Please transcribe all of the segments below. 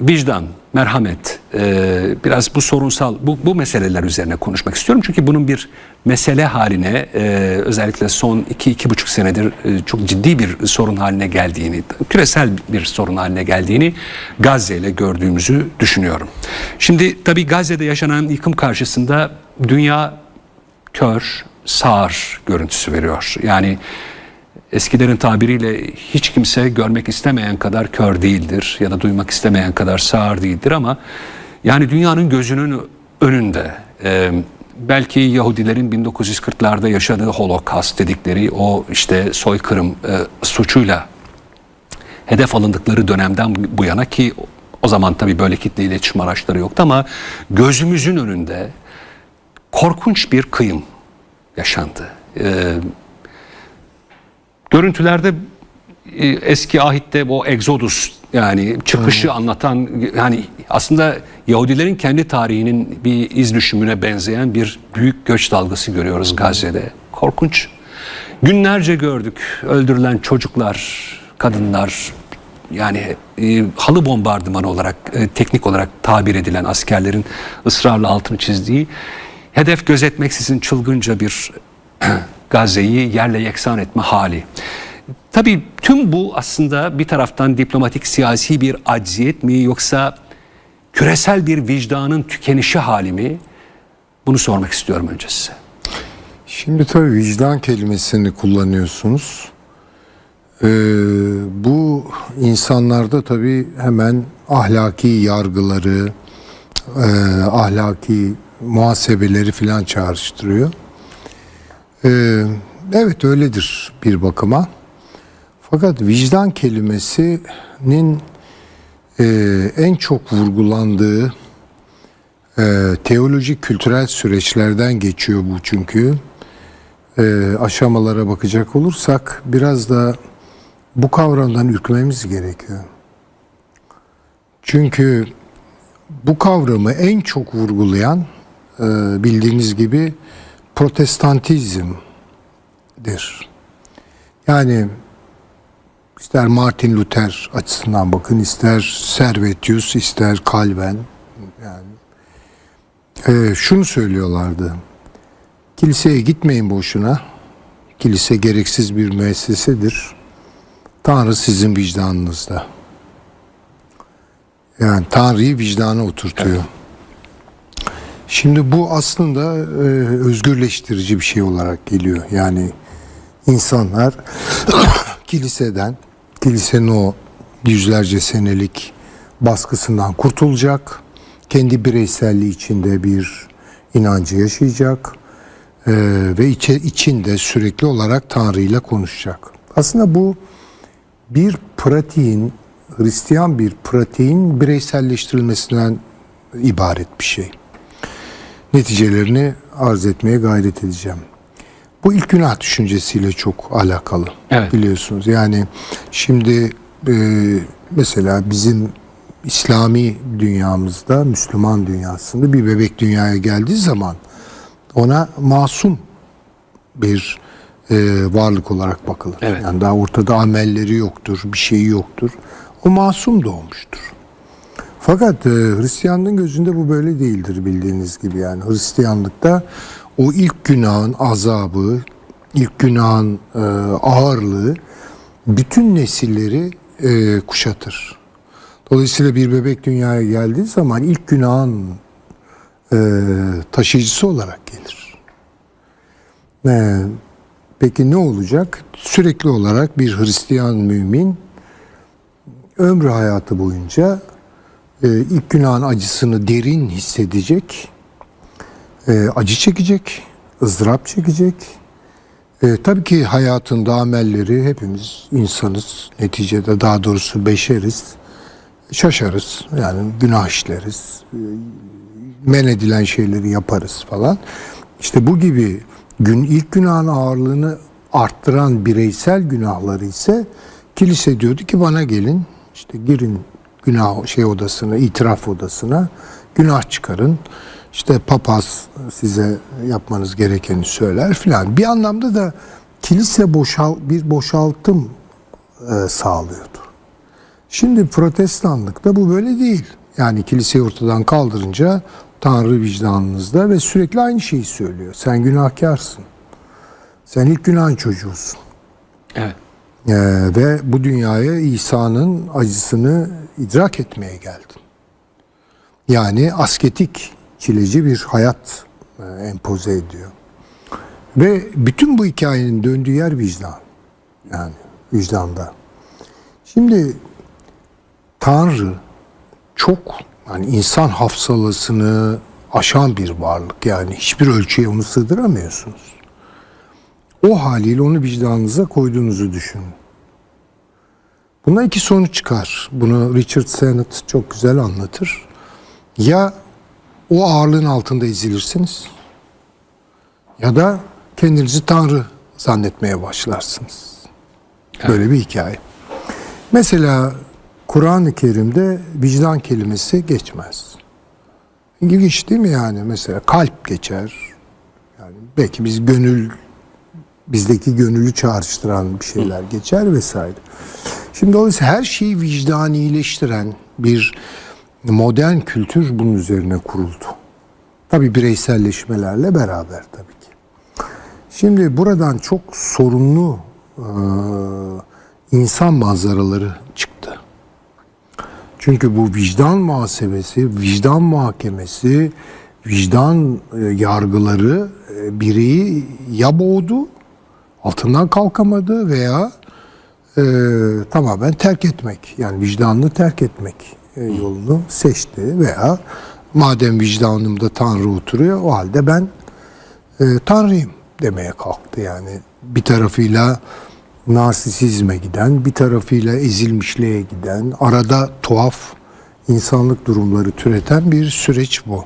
Vicdan, merhamet, e, biraz bu sorunsal, bu, bu meseleler üzerine konuşmak istiyorum. Çünkü bunun bir mesele haline, e, özellikle son iki, iki buçuk senedir e, çok ciddi bir sorun haline geldiğini, küresel bir sorun haline geldiğini Gazze ile gördüğümüzü düşünüyorum. Şimdi tabii Gazze'de yaşanan yıkım karşısında dünya kör, sağır görüntüsü veriyor. Yani eskilerin tabiriyle hiç kimse görmek istemeyen kadar kör değildir ya da duymak istemeyen kadar sağır değildir ama yani dünyanın gözünün önünde e, belki Yahudilerin 1940'larda yaşadığı Holocaust dedikleri o işte soykırım e, suçuyla hedef alındıkları dönemden bu yana ki o zaman tabii böyle kitle iletişim araçları yoktu ama gözümüzün önünde korkunç bir kıyım yaşandı. Ee, görüntülerde e, eski ahitte o Exodus yani çıkışı anlatan yani aslında Yahudilerin kendi tarihinin bir iz düşümüne benzeyen bir büyük göç dalgası görüyoruz Gazze'de. Korkunç. Günlerce gördük öldürülen çocuklar, kadınlar, yani e, halı bombardımanı olarak e, teknik olarak tabir edilen askerlerin ısrarla altını çizdiği hedef gözetmeksizin çılgınca bir Gazze'yi yerle yeksan etme hali. Tabii tüm bu aslında bir taraftan diplomatik siyasi bir acziyet mi yoksa küresel bir vicdanın tükenişi hali mi? Bunu sormak istiyorum önce size. Şimdi tabii vicdan kelimesini kullanıyorsunuz. Ee, bu insanlarda tabii hemen ahlaki yargıları, e, ahlaki muhasebeleri filan çağrıştırıyor. Ee, evet öyledir bir bakıma. Fakat vicdan kelimesinin e, en çok vurgulandığı e, teolojik kültürel süreçlerden geçiyor bu çünkü. E, aşamalara bakacak olursak biraz da bu kavramdan ürkmemiz gerekiyor. Çünkü bu kavramı en çok vurgulayan bildiğiniz gibi protestantizmdir. Yani ister Martin Luther açısından bakın, ister Servetius, ister Calvin yani ee, şunu söylüyorlardı. Kiliseye gitmeyin boşuna. Kilise gereksiz bir müessesedir. Tanrı sizin vicdanınızda. Yani Tanrı'yı vicdana oturtuyor. Şimdi bu aslında e, özgürleştirici bir şey olarak geliyor. Yani insanlar kiliseden, kilisenin o yüzlerce senelik baskısından kurtulacak kendi bireyselliği içinde bir inancı yaşayacak e, ve içe, içinde sürekli olarak Tanrı ile konuşacak. Aslında bu bir pratiğin, Hristiyan bir pratiğin bireyselleştirilmesinden ibaret bir şey. Neticelerini arz etmeye gayret edeceğim. Bu ilk günah düşüncesiyle çok alakalı Evet. biliyorsunuz. Yani şimdi e, mesela bizim İslami dünyamızda, Müslüman dünyasında bir bebek dünyaya geldiği zaman ona masum bir e, varlık olarak bakılır. Evet. Yani daha ortada amelleri yoktur, bir şeyi yoktur. O masum doğmuştur. Fakat e, Hristiyanlığın gözünde bu böyle değildir bildiğiniz gibi yani. Hristiyanlıkta o ilk günahın azabı, ilk günahın e, ağırlığı bütün nesilleri e, kuşatır. Dolayısıyla bir bebek dünyaya geldiği zaman ilk günahın e, taşıyıcısı olarak gelir. E, peki ne olacak? Sürekli olarak bir Hristiyan mümin ömrü hayatı boyunca ilk günahın acısını derin hissedecek, e, acı çekecek, ızdırap çekecek. E, tabii ki hayatında amelleri hepimiz insanız, neticede daha doğrusu beşeriz şaşarız. Yani günah işleriz. e, Men edilen şeyleri yaparız falan. İşte bu gibi gün ilk günahın ağırlığını arttıran bireysel günahları ise kilise diyordu ki bana gelin işte girin günah şey odasına, itiraf odasına günah çıkarın. İşte papaz size yapmanız gerekeni söyler filan. Bir anlamda da kilise boşal bir boşaltım e, sağlıyordu. Şimdi protestanlıkta bu böyle değil. Yani kiliseyi ortadan kaldırınca Tanrı vicdanınızda ve sürekli aynı şeyi söylüyor. Sen günahkarsın. Sen ilk günahın çocuğusun. Evet. Ee, ve bu dünyaya İsa'nın acısını idrak etmeye geldin. Yani asketik, çileci bir hayat e, empoze ediyor. Ve bütün bu hikayenin döndüğü yer vicdan. Yani vicdanda. Şimdi Tanrı çok yani insan hafsalasını aşan bir varlık. Yani hiçbir ölçüye onu sığdıramıyorsunuz. O haliyle onu vicdanınıza koyduğunuzu düşünün. Buna iki sonuç çıkar. Bunu Richard Sennett çok güzel anlatır. Ya o ağırlığın altında ezilirsiniz ya da kendinizi Tanrı zannetmeye başlarsınız. Böyle bir hikaye. Mesela Kur'an-ı Kerim'de vicdan kelimesi geçmez. İlginç değil mi yani? Mesela kalp geçer. Yani belki biz gönül bizdeki gönüllü çağrıştıran bir şeyler geçer vesaire. Şimdi dolayısıyla her şeyi vicdanileştiren bir modern kültür bunun üzerine kuruldu. Tabi bireyselleşmelerle beraber tabii ki. Şimdi buradan çok sorunlu e, insan manzaraları çıktı. Çünkü bu vicdan muhasebesi, vicdan muhakemesi, vicdan e, yargıları e, bireyi ya boğdu, altından kalkamadı veya e, tamamen terk etmek, yani vicdanını terk etmek e, yolunu seçti veya madem vicdanımda Tanrı oturuyor o halde ben e, Tanrıyım demeye kalktı yani bir tarafıyla narsisizme giden, bir tarafıyla ezilmişliğe giden, arada tuhaf insanlık durumları türeten bir süreç bu.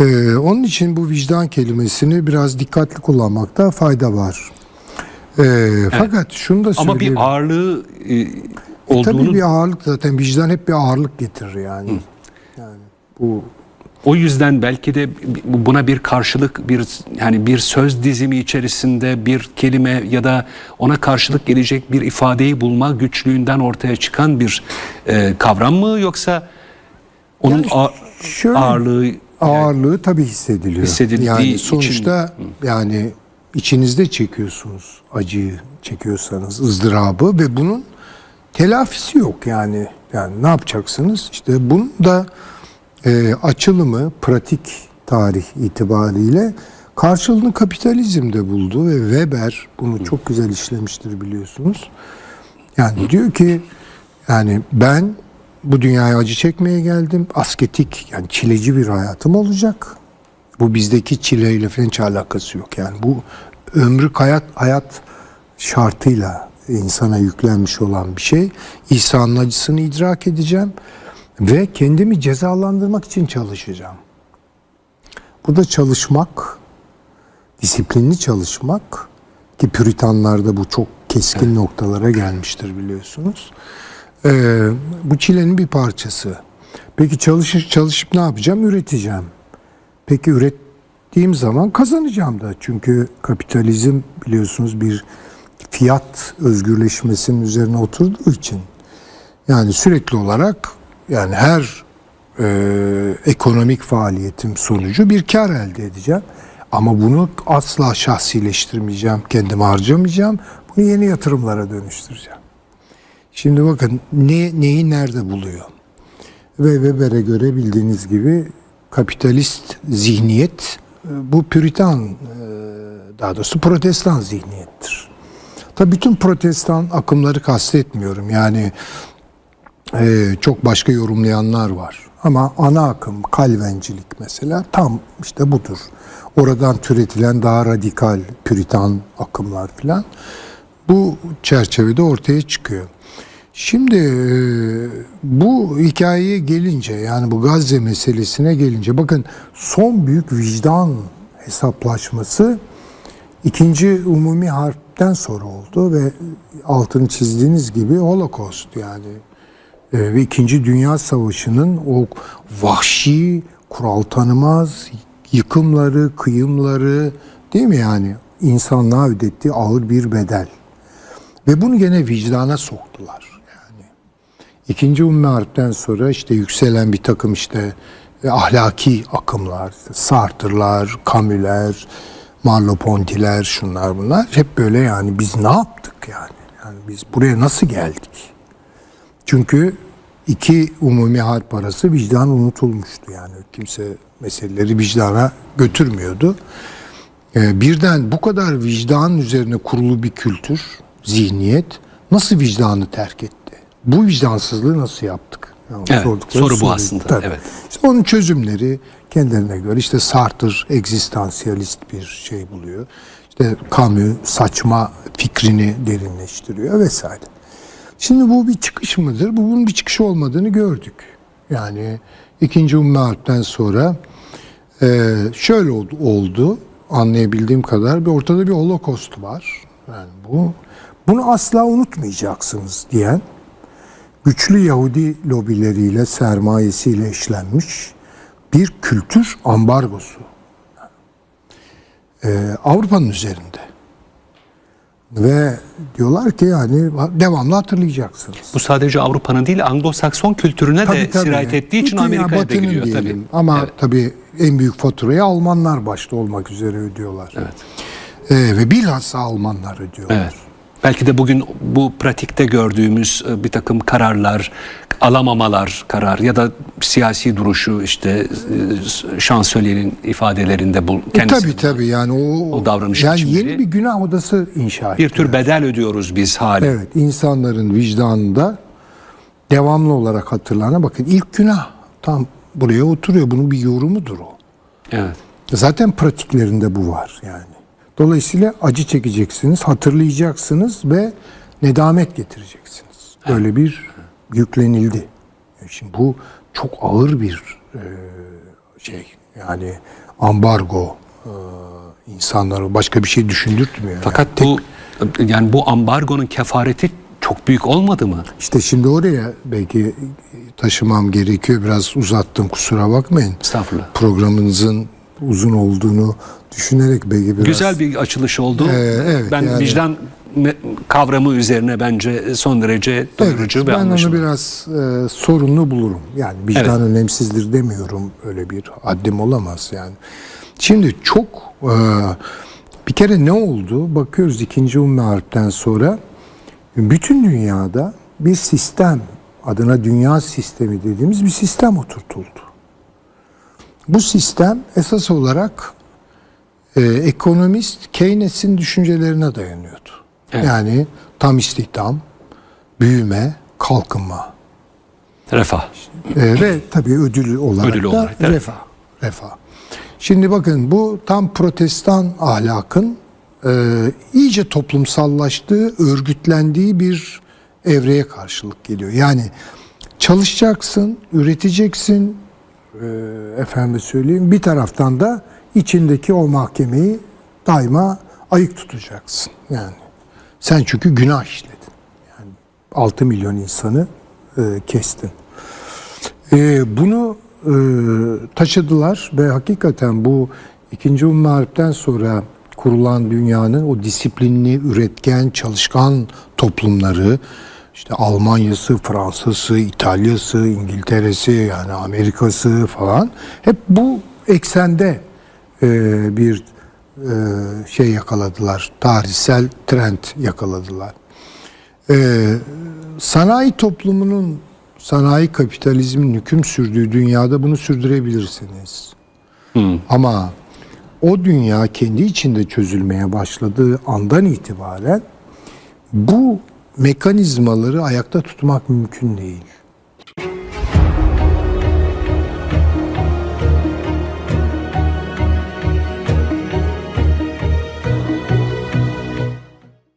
Ee, onun için bu vicdan kelimesini biraz dikkatli kullanmakta fayda var. Ee, Fakat şunu da Ama söyleyeyim. bir ağırlığı e, E, olduğunu Tabii bir ağırlık zaten vicdan hep bir ağırlık getirir yani. Yani bu O yüzden belki de buna bir karşılık bir yani bir söz dizimi içerisinde bir kelime ya da ona karşılık gelecek bir ifadeyi bulma güçlüğünden ortaya çıkan bir e, kavram mı yoksa onun Yani şöyle- ağırlığı yani- ağırlığı tabii hissediliyor. Hissedildiği yani için- sonuçta yani içinizde çekiyorsunuz acıyı çekiyorsanız ızdırabı ve bunun telafisi yok yani. Yani ne yapacaksınız? İşte bunun da e, açılımı pratik tarih itibariyle karşılığını kapitalizmde buldu ve Weber bunu çok güzel işlemiştir biliyorsunuz. Yani diyor ki yani ben bu dünyaya acı çekmeye geldim. Asketik yani çileci bir hayatım olacak. Bu bizdeki çileyle falan hiç alakası yok. Yani bu ömrü hayat, hayat şartıyla insana yüklenmiş olan bir şey. İsa'nın acısını idrak edeceğim ve kendimi cezalandırmak için çalışacağım. Burada çalışmak, disiplinli çalışmak ki Püritanlarda bu çok keskin noktalara gelmiştir biliyorsunuz. Ee, bu çilenin bir parçası. Peki çalışıp çalışıp ne yapacağım? Üreteceğim. Peki ürettiğim zaman kazanacağım da. Çünkü kapitalizm biliyorsunuz bir fiyat özgürleşmesinin üzerine oturduğu için yani sürekli olarak yani her e, ekonomik faaliyetim sonucu bir kar elde edeceğim. Ama bunu asla şahsileştirmeyeceğim, kendime harcamayacağım. Bunu yeni yatırımlara dönüştüreceğim. Şimdi bakın ne, neyi nerede buluyor? Ve Weber'e göre bildiğiniz gibi kapitalist zihniyet e, bu püritan e, daha doğrusu protestan zihniyettir. Tabii bütün protestan akımları kastetmiyorum. Yani e, çok başka yorumlayanlar var. Ama ana akım Kalvencilik mesela tam işte budur. Oradan türetilen daha radikal püritan akımlar filan bu çerçevede ortaya çıkıyor. Şimdi e, bu hikayeye gelince yani bu Gazze meselesine gelince bakın son büyük vicdan hesaplaşması ikinci umumi harpten sonra oldu ve altını çizdiğiniz gibi Holocaust yani e, ve İkinci Dünya Savaşı'nın o vahşi, kural tanımaz yıkımları, kıyımları değil mi yani insanlığa ödettiği ağır bir bedel. Ve bunu gene vicdana soktular. İkinci Ummi Harp'ten sonra işte yükselen bir takım işte e, ahlaki akımlar, işte Sartre'lar, Camus'ler, Merleau-Ponty'ler, şunlar bunlar hep böyle yani biz ne yaptık yani? Yani biz buraya nasıl geldik? Çünkü iki umumi harp arası vicdan unutulmuştu yani kimse meseleleri vicdana götürmüyordu. Ee, birden bu kadar vicdan üzerine kurulu bir kültür, zihniyet nasıl vicdanı terk etti? Bu vicdansızlığı nasıl yaptık? Yani Evet, sordukları soru bu aslında, Tabii. evet. İşte onun çözümleri kendilerine göre işte Sartre egzistansiyalist bir şey buluyor. İşte Camus saçma fikrini derinleştiriyor vesaire. Şimdi bu bir çıkış mıdır? Bu bunun bir çıkış olmadığını gördük. Yani ikinci Ummi Harp'ten sonra e, şöyle oldu, oldu anlayabildiğim kadar bir ortada bir holokost var. Yani bu bunu asla unutmayacaksınız diyen güçlü Yahudi lobileriyle sermayesiyle işlenmiş bir kültür ambargosu. Ee, Avrupa'nın üzerinde. Ve diyorlar ki yani devamlı hatırlayacaksınız. Bu sadece Avrupa'nın değil Anglo-Sakson kültürüne de sirayet ettiği için Amerika'ya da gidiyor tabii. Ama Evet. tabii en büyük faturayı Almanlar başta olmak üzere ödüyorlar. Evet. Ee, ve bilhassa Almanlar ödüyorlar. Evet. Belki de bugün bu pratikte gördüğümüz e, bir takım kararlar, alamamalar karar ya da siyasi duruşu işte e, şansölyenin ifadelerinde bu E, kendisi tabii tabii yani o, o davranış yani biçimleri- yeni bir günah odası inşa bir tür bedel ödüyoruz biz hali. Evet insanların vicdanında devamlı olarak hatırlanan bakın ilk günah tam buraya oturuyor. Bunun bir yorumudur o. Evet. Zaten pratiklerinde bu var yani. Dolayısıyla acı çekeceksiniz, hatırlayacaksınız ve nedamet getireceksiniz. Böyle bir yüklenildi. Şimdi bu çok ağır bir e, şey. Yani ambargo e, insanları başka bir şey düşündürtmüyor. yani. Fakat bu yani bu ambargonun kefareti çok büyük olmadı mı? İşte şimdi oraya belki taşımam gerekiyor. Biraz uzattım kusura bakmayın. Estağfurullah. Programınızın uzun olduğunu düşünerek belki biraz... Güzel bir açılış oldu. Ee, evet, ben yani- vicdan kavramı üzerine bence son derece doyurucu Evet, ve ben onu anlaşılır. biraz e, sorunlu bulurum. Yani vicdan önemsizdir demiyorum. Öyle bir haddim olamaz yani. Şimdi çok e, bir kere ne oldu? Bakıyoruz ikinci Ummi Harp'ten sonra bütün dünyada bir sistem adına dünya sistemi dediğimiz bir sistem oturtuldu. Bu sistem esas olarak e, ekonomist Keynes'in düşüncelerine dayanıyordu. Evet. Yani tam istihdam, büyüme, kalkınma Refah. E, ve tabii ödül olarak Ödül da olarak, evet. refah. Refah. Şimdi bakın bu tam protestan ahlakın e, iyice toplumsallaştığı, örgütlendiği bir evreye karşılık geliyor. Yani çalışacaksın, üreteceksin, e, efendim söyleyeyim bir taraftan da içindeki o mahkemeyi daima ayık tutacaksın. Yani sen çünkü günah işledin. Yani 6 milyon insanı e, kestin. E, bunu e, taşıdılar ve hakikaten bu ikinci Ummi Harp'ten sonra kurulan dünyanın o disiplinli, üretken, çalışkan toplumları işte Almanya'sı, Fransa'sı, İtalya'sı, İngiltere'si yani Amerika'sı falan hep bu eksende e, bir e, şey yakaladılar. Tarihsel trend yakaladılar. Ee, sanayi toplumunun, sanayi kapitalizmin hüküm sürdüğü dünyada bunu sürdürebilirsiniz. Ama o dünya kendi içinde çözülmeye başladığı andan itibaren bu mekanizmaları ayakta tutmak mümkün değil.